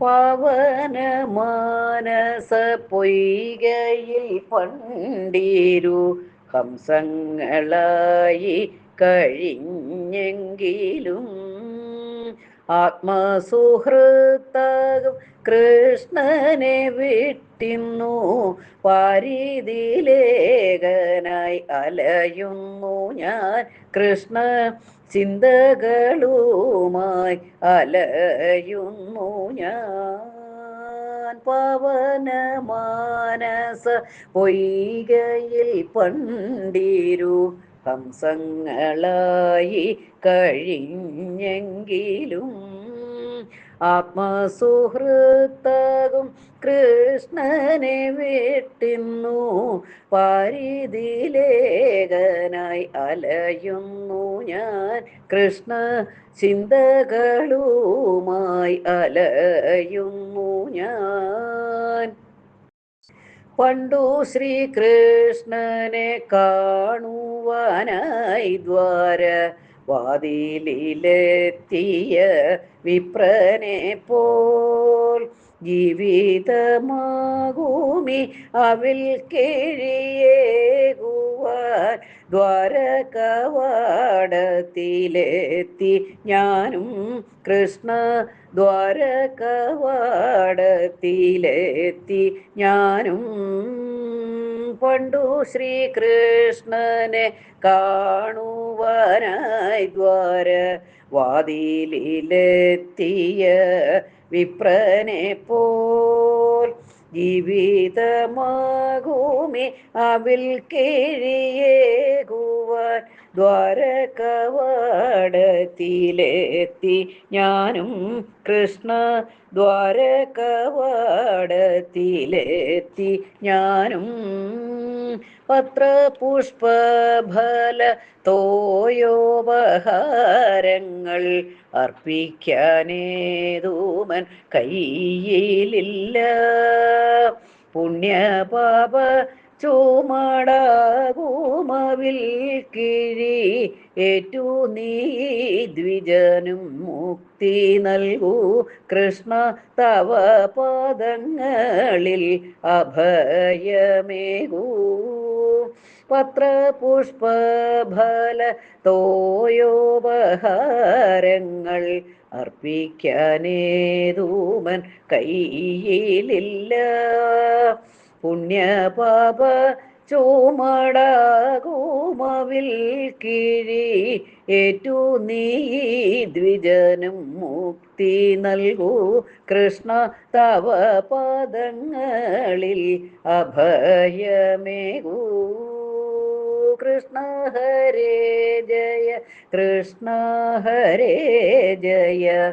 പവന മാനസ പൊയ്കയിൽ പണ്ടീരു ഹംസങ്ങളായി കഴിഞ്ഞെങ്കിലും ആത്മസുഹൃത്താകും കൃഷ്ണനെ വിട്ടിന്നു പാരിതിലേഖനായി അലയുന്നു ഞാൻ. കൃഷ്ണ ചിന്തകളുമായി അലയുന്നു ഞാൻ. പവന മാനസ പൊയ്കയിൽ പണ്ടീരു ഹംസങ്ങളായി കഴിഞ്ഞെങ്കിലും ആത്മസുഹൃത്താകും കൃഷ്ണനെ വീട്ടുന്നു പാരിതിലേഖനായി അലയുന്നു ഞാൻ. കൃഷ്ണ ചിന്തകളുമായി അലയുന്നു ഞാൻ. പണ്ടു ശ്രീകൃഷ്ണനെ കാണുവാനായി ദ്വാര വാതിലെത്തിയ വിപ്രനെ പോൽ ജീവിതമാകൂമി അവിൽ കിഴിയേകുവാൻ ദ്വാരകവാടത്തിലെത്തി. ഞാനും കൃഷ്ണ ദ്വാരകവാടത്തിലെത്തി. ഞാനും പണ്ടു ശ്രീകൃഷ്ണനെ കാണുവാനായി ദ്വാര വാതിലിലെത്തിയ വിപ്രനെ പോൽ ജീവിതമാകൂമി. അവിൽ കിഴിയേകുവാൻ ദ്വാരകവാടത്തിലെത്തി. ഞാനും കൃഷ്ണ ദ്വാരകവാടത്തിലെത്തി. ഞാനും പത്രപുഷ്പഫല തോയോപഹാരങ്ങൾ അർപ്പിക്കാനേതൂമൻ കയ്യിലില്ല. പുണ്യപാപ ചുമടാകുമവിൽ കിഴി ഏറ്റു നീ ദ്വിജനും മുക്തി നൽകൂ. കൃഷ്ണ തവ പാദങ്ങളിൽ അഭയമേകൂ. പത്രപുഷ്പഫല തോയോപഹാരങ്ങൾ അർപ്പിക്കാനേതൂമൻ കയ്യിലില്ല പുണ്യപാപ ചുമടാകുമവിൽ കിഴി ഏറ്റു നീ ദ്വിജനും മുക്തി നൽകൂ. കൃഷ്ണ തവ പദങ്ങളിൽ അഭയമേകൂ. കൃഷ്ണ ഹരേ ജയ കൃഷ്ണ ഹരേ ജയ.